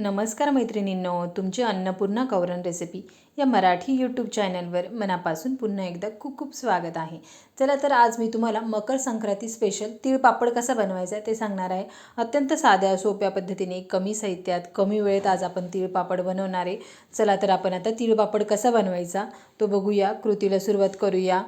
नमस्कार मैत्रिणींनो तुमची अन्नपूर्णा कौरन रेसिपी या मराठी यूट्यूब चॅनलवर मनापासून पुन्हा एकदा खूप खूप स्वागत आहे. चला तर आज मी तुम्हाला मकर संक्रांती स्पेशल तीळ पापड कसा बनवायचा आहे ते सांगणार आहे. अत्यंत साध्या सोप्या पद्धतीने कमी साहित्यात कमी वेळेत आज आपण तीळ पापड बनवणार आहे. चला तर आपण आता तीळ पापड कसा बनवायचा तो बघूया. कृतीला सुरुवात करूया.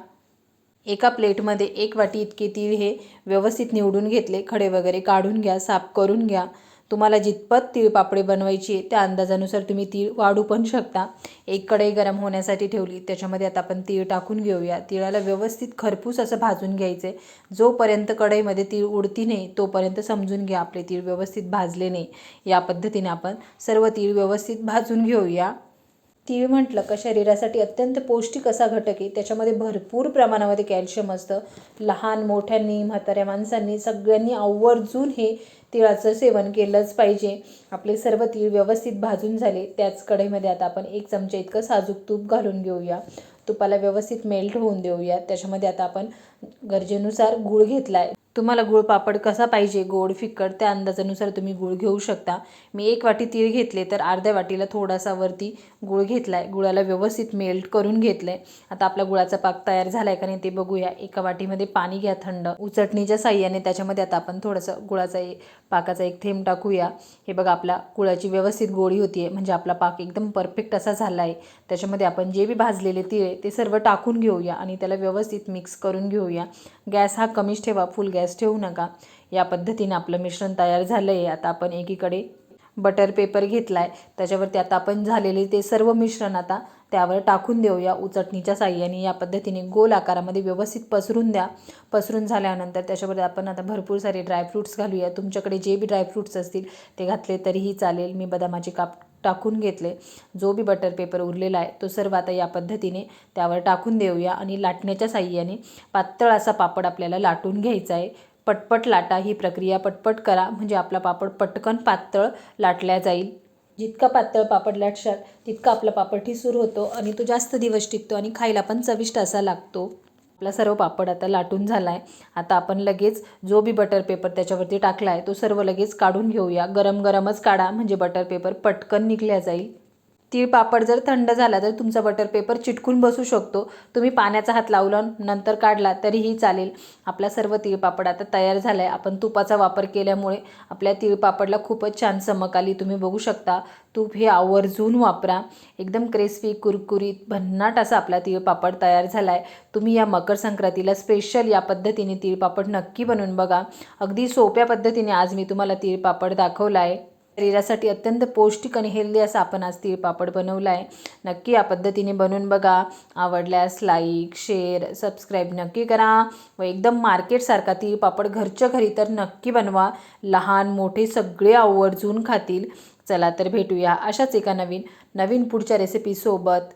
एका प्लेटमध्ये एक वाटी इतके तीळ हे व्यवस्थित निवडून घेतले. खडे वगैरे काढून घ्या साफ करून घ्या. तुम्हाला जितपत तीळ पापडी बनवायची आहे त्या अंदाजानुसार तुम्ही तीळ वाढू पण शकता. एक कढई गरम होण्यासाठी ठेवली त्याच्यामध्ये आता आपण तीळ टाकून घेऊया. तिळाला व्यवस्थित खरपूस असं भाजून घ्यायचं. आहे जोपर्यंत कढईमध्ये तीळ उडती नाही तोपर्यंत समजून घ्या आपले तीळ व्यवस्थित भाजले नाही. या पद्धतीने आपण सर्व तीळ व्यवस्थित भाजून घेऊया. तीळ म्हटलं का शरीरासाठी अत्यंत पौष्टिक असा घटक आहे. त्याच्यामध्ये भरपूर प्रमाणामध्ये कॅल्शियम असतं. लहान मोठ्यांनी म्हाताऱ्या माणसांनी सगळ्यांनी आवर्जून हे तिळाचं सेवन केलंच पाहिजे. आपले सर्व तीळ व्यवस्थित भाजून झाले. त्याच कढईमध्ये आता आपण एक चमचा इतकं साजूक तूप घालून घेऊया. तुपाला व्यवस्थित मेल्ट होऊन देऊया. त्याच्यामध्ये आता आपण गरजेनुसार गूळ घेतला आहे तुम्हाला गुळ पापड कसा पाहिजे? गोड फिकट त्या अंदाजानुसार तुम्ही गुळ घेऊ शकता. मी एक वाटी तीळ घेतले तर अर्ध्या वाटीला थोडासा वरती गुळ घेतला आहे गुळाला व्यवस्थित मेल्ट करून घेतलं आहे आता आपला गुळाचा पाक तयार झाला आहे का नाही ते बघूया. एका वाटीमध्ये पाणी घ्या थंड. उचटणीच्या साह्याने त्याच्यामध्ये आता आपण थोडंसं गुळाचा पाकाचा एक थेंब टाकूया. हे बघा आपला गुळाची व्यवस्थित गोळी होती आहे म्हणजे आपला पाक एकदम परफेक्ट असा झाला आहे त्याच्यामध्ये आपण जे बी भाजलेले तिळे ते सर्व टाकून घेऊया आणि त्याला व्यवस्थित मिक्स करून घेऊया. गॅस हा कमीच ठेवा. फुल गॅस ठेवू नका. या पद्धतीने आपलं मिश्रण तयार झालं आहे आता आपण एकीकडे बटर पेपर घेतला आहे त्याच्यावरती आता आपण झालेले ते सर्व मिश्रण आता त्यावर टाकून देऊया उचटणीच्या साह्याने. या पद्धतीने गोल आकारामध्ये व्यवस्थित पसरून द्या. पसरून झाल्यानंतर त्याच्यावर आपण आता भरपूर सारे ड्रायफ्रूट्स घालूया. तुमच्याकडे जे बी ड्रायफ्रूट्स असतील ते घातले तरीही चालेल. मी बदामाची काप टाकून घेतले. जो बी बटर पेपर उरलेला आहे तो सर्व आता या पद्धतीने त्यावर टाकून देऊया आणि लाटण्याच्या साह्याने पातळ असा पापड आपल्याला लाटून घ्यायचा आहे. पटपट लाटा ही प्रक्रिया पटपट करा. म्हणजे आपला पापड पटकन पातळ लाटल्या जाईल. जितका पातळ पापड लाटशाल तितका आपला पापड ठिसूर होतो आणि तो जास्त दिवस टिकतो आणि खायला पण चविष्ट असा लागतो. आपला सर्व पापड आता लाटून झाला आहे आता आपण लगेच जो बी बटर पेपर त्याच्यावरती टाकला आहे तो सर्व लगेच काढून घेऊया. गरम गरमच काढा म्हणजे बटर पेपर पटकन निघल्या जाईल. तीळ पापड जर थंड झाला तर तुमचा बटर पेपर चिटकून बसू शकतो. तुम्ही पाण्याचा हात लावला नंतर काढला तरीही चालेल. आपला सर्व तीळ पापड आता तयार झाला आहे आपण तुपाचा वापर केल्यामुळे आपल्या तीळ पापडला खूपच छान चमक आली. तुम्ही बघू शकता तूप हे आवर्जून वापरा. एकदम क्रिस्पी कुरकुरीत भन्नाट असा आपला तीळ पापड तयार झाला आहे तुम्ही या मकर संक्रांतीला स्पेशल या पद्धतीने तीळ पापड नक्की बनवून बघा. अगदी सोप्या पद्धतीने आज मी तुम्हाला तीळ पापड दाखवला आहे शरीरासाठी अत्यंत पौष्टिक आणि हेल्दी असा आपण आज तीळ पापड बनवला आहे नक्की या पद्धतीने बनवून बघा. आवडल्यास लाईक शेअर सबस्क्राईब नक्की करा. व एकदम मार्केटसारखा तीळ पापड घरच्या घरी तर नक्की बनवा. लहान मोठे सगळे आवर्जून खातील. चला तर भेटूया अशाच एका नवीन नवीन पुढच्या रेसिपीसोबत